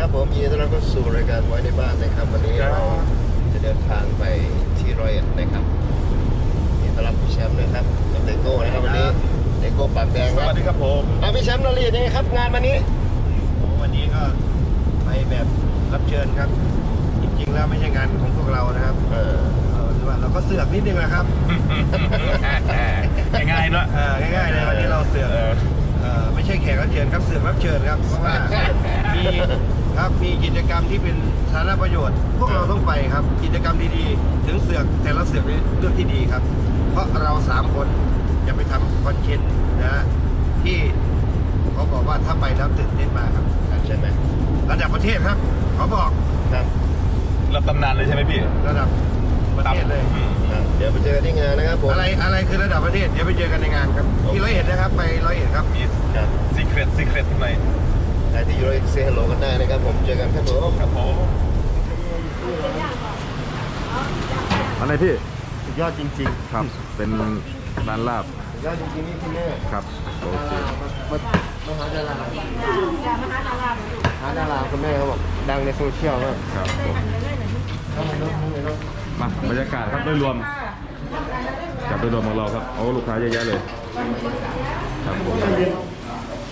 ครับผมยินดีต้อนรับเข้าสู่รายการไว้ในบ้านนะครับ วันนี้ครับเราจะเดินทางไปที่ร้อยเอ็ดนะครับยินดีต้อนรับพี่แชมป์นะครับกับเด็กโก้นะครับวันนี้เด็กโก้ปากแดงสครับวัสดีครับผมอะพี่แชมป์เราเรียนยังไงครับ งานวันนี้โอ้วันนี้ก็ไปแบบรับเชิญครับ จริงๆแล้วไม่ใช่งานของพวกเรานะครับเออเออถือว่าเราก็เสือกนิดนึงนะครับ ง่ายๆด้วยเออง่ายๆเลยวันนี้เราเสือกเออ ไม่ใช่แขกรับเชิญครับเสือกรับเชิญครับเพราะว่ามีครับมีกิจกรรมที่เป็นสาธารณประโยชน์ พวกเราต้องไปครับ กิจกรรมดีๆ ถึงเสือกแต่ละเสือกนี่เรื่องที่ดีครับ เพราะเราสามคนจะไปทำคอนเทนต์นะฮะที่เขาบอกว่าถ้าไปแล้วตื่นเต้นมากครับใช่ไหมระดับประเทศครับเขาบอกครับรับตำนานเลยใช่ไหมพี่ ระดับ ประเทศเลยอืมครับเดี๋ยวไปเจอกันที่งานนะครับผม อะไรอะไรคือระดับประเทศ เดี๋ยวไปเจอกันในงานครับที่ร้อยเอ็ดนะครับ ไปร้อยเอ็ดครับ มีครับซีเครตซีเครตข้างในใครที่อยู่ร้อยเอ็ดเซฮัลโหลกันได้นะครับผมเจอกันครับผมครับผมอะไรพี่สุดยอดจริงครับ เป็นร้านลาบๆสุดยอดจริงๆนี่คุณแม่ครับโอเคมามาหาดาราหาดาราคุณแม่เขาบอกดังในโซเชียลมากครับผมเข้ามาเนอะเข้ามาเนอะ มาบรรยากาศครับโดยรวมกับโดยรวมของเราครับโอ้ลูกค้าเยอะแยะเลยครับผม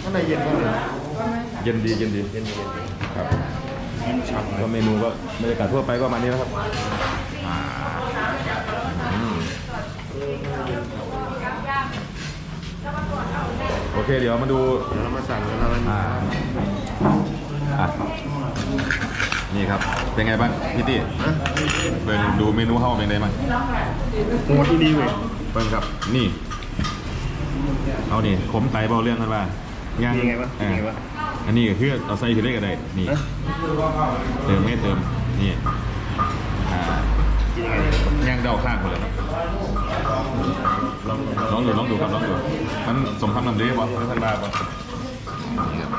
ข้างในเย็นมากเลยเย็นดีเย็นดีเย็นดีเย็นดีครับก็เมนูก็บรรยากาศทั่วไปก็ประมาณนี้นะครับอ่าอืมโอเคเดี๋ยวมาดูเดี๋ยวเรามาสั่งกันแล้ววันนี้อ่าอะ นี่ครับ เป็นไงบ้างพี่ตี้เบิ่งดูเมนูเข้าเป็นไงบ้างโหที่ดีเว้ยเบิ่งครับนี่ เอานี่ขมไตเบาเรื่องกันว่าย่างยังไงวะเออยังไงวะอันนี้ก็คือเอาใส่ผิดเลขกันได้นี่ฮะเติมไม่เติมนี่อ่ากินยังไงย่างเดาข้างหมดเลยครับลองดูลองดูครับลองดูมันสมคำนำเด้ป่ะท่านบาป่ะนี่ครับ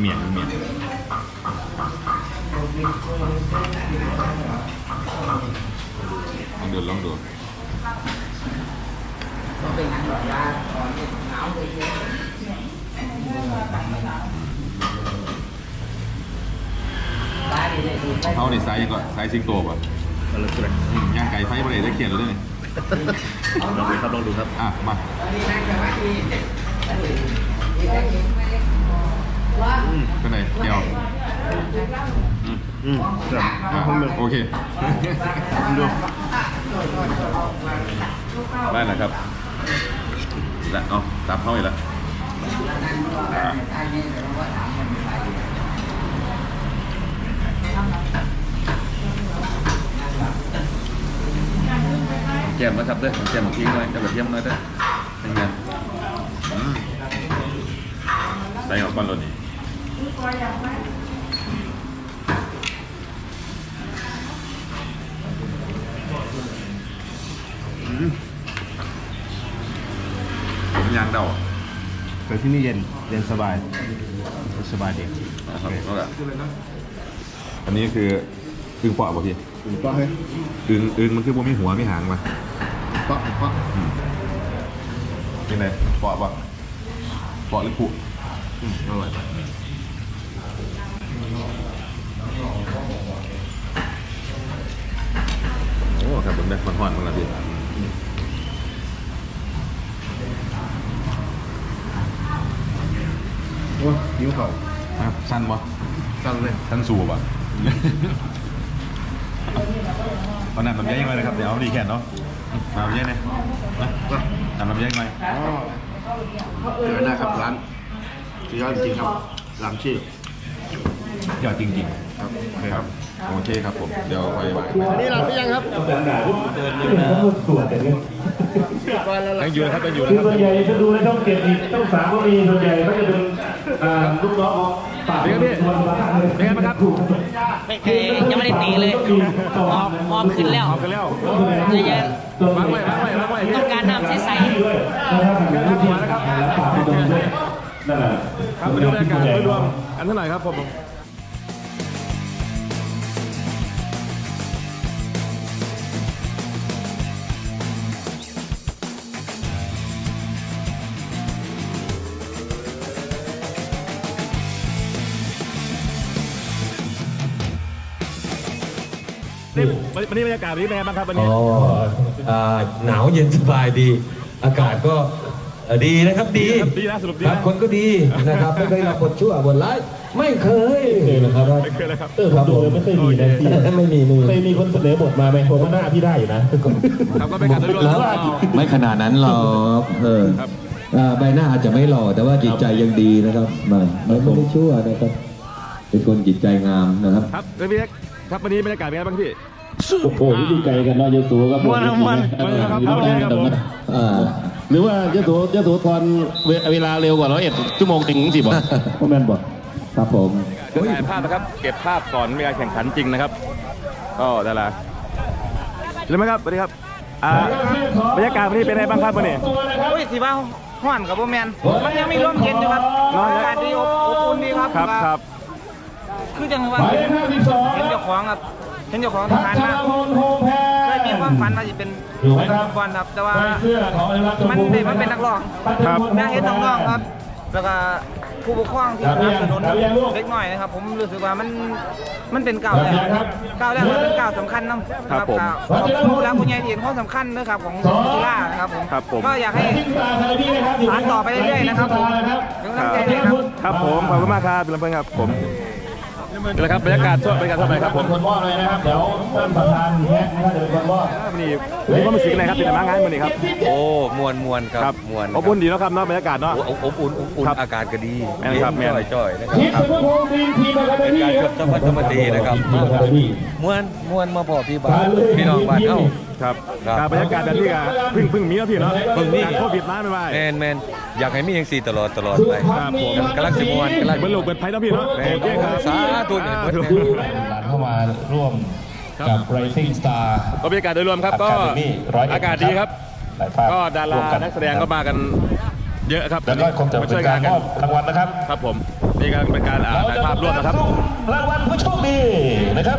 เมียนเมียน ลองดูลองดูเขาในไซส์ยังก็ไซส์ซิงโตป่ะมาเลยครับอืมย่างไก่ไฟบริเวณได้เขียนหรือได้ไหมลองดูครับลองดูครับอะมาอืมเป็นไงเกี่ยว อืมอืมครับอะโอเคดูได้แล้วครับแล้วเอาตามเข้าอีกแล้วแก้มนะครับเด้อแก้มหมูทิ้งหน่อยกับกระเทียมหน่อยเด้อเป็นไงใส่ออกก่อนเลยนี่ ยางเดาแต่ที่นี่เย็นเย็นสบายสบายดีนะครับก็แบบอันนี้คืออึ่งเปาะป่ะพี่ถูกต้องไหมอึ่งอึ่งมันคือบ่มีหัวมีหางมาถูกต้องถูกต้องเป็นไงเปาะปะเปาะหรือผุอืมอร่อยโอ้ครับผมได้มันห่อนๆมั้งละพี่ โอ้ยยิ้วเข่าฮะสั้นปะตั้งเลยสั้นสูบอะตอนนั้นลำไยยังไงเลยครับ เดี๋ยวเอาดีแค่นเนาะมาลำไยเนี่ยนะทำลำไยยังไงอ๋อเจอหน้าครับร้านสุดยอดจริงๆครับร้านชื่อยอดจริงครับโอเคๆคครัรับบโอเคครับผม เดี๋ยวไปวางนี่ร้านไปยังครับยังอยู่นะครับยังอยู่นะคือครับส่วนใหญ่จะดูในช่องเจ็ดอีกช่องสามก็มีส่วนใหญ่ก็จะเป็นอ่า ลูกน้องของปากเป็นไงพี่เป็นไงบ้างครับไม่เคยยังไม่ได้ตีเลยหอมหอมขึ้นแล้วเอากันแล้วเยอะวางไว้วางไว้วางไว้ๆต้องการน้ำใสๆด้วยนะครับหัวนะครับปากตรงด้วยนั่นแหละครับมาดูบรรยากาศโดยรวมอันเท่าไหร่ครับผม วันนี้บรรยากาศวันนี้เป็นไงบ้างครับวันอ๋นี้ออ่าหนาวเย็นสบายดี อากาศก็เอ่อดีนะครับดีดีนะสรุปดีครับนะ คนก็ดีนะครับ ไม่เคยรับบทชั่วบทร้ายไม่เคยเคยนะครับ ไม่เคยเลยครับ เออผมดูเลยไม่เคยมีนะพี่ไม่มีไม่มีเคยมีคนเสนอบทมาไหมผมว่าหน้าพี่ได้อยู่นะ ครับก็เป็นการทดลองแล้วไม่ขนาดนั้นหรอกเออครับอ่าใบหน้าอาจจะไม่หล่อแต่ว่าจิตใจยังดีนะครับไม่ไม่ไม่ได้ชั่วนะครับ เป็นคนจิตใจงามนะครับ ครับแล้วพี่เล็กครับวันนี้บรรยากาศเป็นไงบ้างพี่ โอ้โหนี่ดีใจกันเนาะยโสครับม่วนครับม่วนม่วนครับเอาเลยครับผม อ่าหรือว่ายโสยโสทอนเวลาเร็วกว่าร้อยเอ็ดชั่วโมงถึงสิบอะพ่อแม่นบอกครับผมถ่ายภาพนะครับ เก็บภาพก่อนมีการแข่งขันจริงนะครับก็ดาราใช่ไหมครับสวัสดีครับอ่าบรรยากาศวันนี้เป็นไงบ้างครับวันนี้โอ้ยสิว่าห้อนกับโบแมนมันยังมีลมเย็นอยู่ครับน้อยนะอากาศดีอบอบอุ่นดีครับครับครับ คือจังว่าหมายเลขห้าสิบสองเห็นเจ้าของครับเห็นเจ้าของพัทหารชมารพลโพแพเคยมีความฝันว่าจะเป็นอยู่ไหมครับบอลครับ แต่ว่าใส่เสื้อของอนุรักษ์ชมันพูเด็กมันเป็นนักร้องครับอยากเห็นน้องๆครับ แล้วก็ผู้ปกครองที่ครัสบนับสนุนครับยังลูกเล็กน้อยนะครับ ผมรู้สึกว่ามันมันเป็นก้าวคแรรับกครับก้าวแรกมันเป็นก้าวสำคัญนะคครัรับบผมก้าวผู้รักผู้ใหญ่ที่เห็นความสำคัญนะครับของกีฬานะครับผมครับผม ก็อยากให้ ทิ้งตาคาร์บี้นะครับสานต่อไปเรื่อยๆนะครับผมนะครับเป็นกำลังใจให้ครับ ครับผม ขอบคุณมากครับเป็นลำเพิ่งครับผม นี่แหละครับบรรยากาศทั่วบรรยากาศทั่วไปครับผมคนมอบเลยนะครับ เดี๋ยวท่านประธานแฮกนะครับเดี๋ยวเป็นคนมอบวันนี้มีความรู้สึกยังไงครับเป็นมางานวันนี้ครับ โอ้มวนมวนคครัรับบมวนอบอุ่นดีเนาะครับเนาะบรรยากาศเนาะโอ้อบอุ่นอบอุ่นครับอากาศก็ดีแม่นครับแม่นจ่อยจ่อยนะครับทิพย์สุภพงศ์ทีมทีมอะคาเดเป็นมี่การคเกืรัอบบจะพัฒนาดีนะครับทีมอะคาเดมี่มวนมวนมาพอพี่บ้านพี่น้องบ้านเอ้าครับครับการบรรยากาศแบบนี้ก็เพึ่งเพึ่งมีแล้วพี่เนาะเพิ่งมี จากโควิดมาไม่ไหวแมนแมนอยากให้มีอย่างสี่ตลอดตลอดไปครับผมกำลังสิมวนกำลังเบิ้ลโลกเปิดไพ่เนาะพี่เนาะแม่โอเคครับ สาธุเนี่ยเบิดเนี่ยหลานเข้ามาร่วมกับ Rising Star ก็บรรยากาศโดยรวมครับก็ Academy ร้อยเอ็ดอากาศดีครับ หลายภาพก็ดาราร่วมนักแสดงก็มากันเยอะครับแล้วก็คงจะเป็นการมอบรางวัลนะครับครับผมนี่ก็เป็นการอ่าถ่ายภาพร่วมนะครับรางวัลผู้โชคดีนะครับ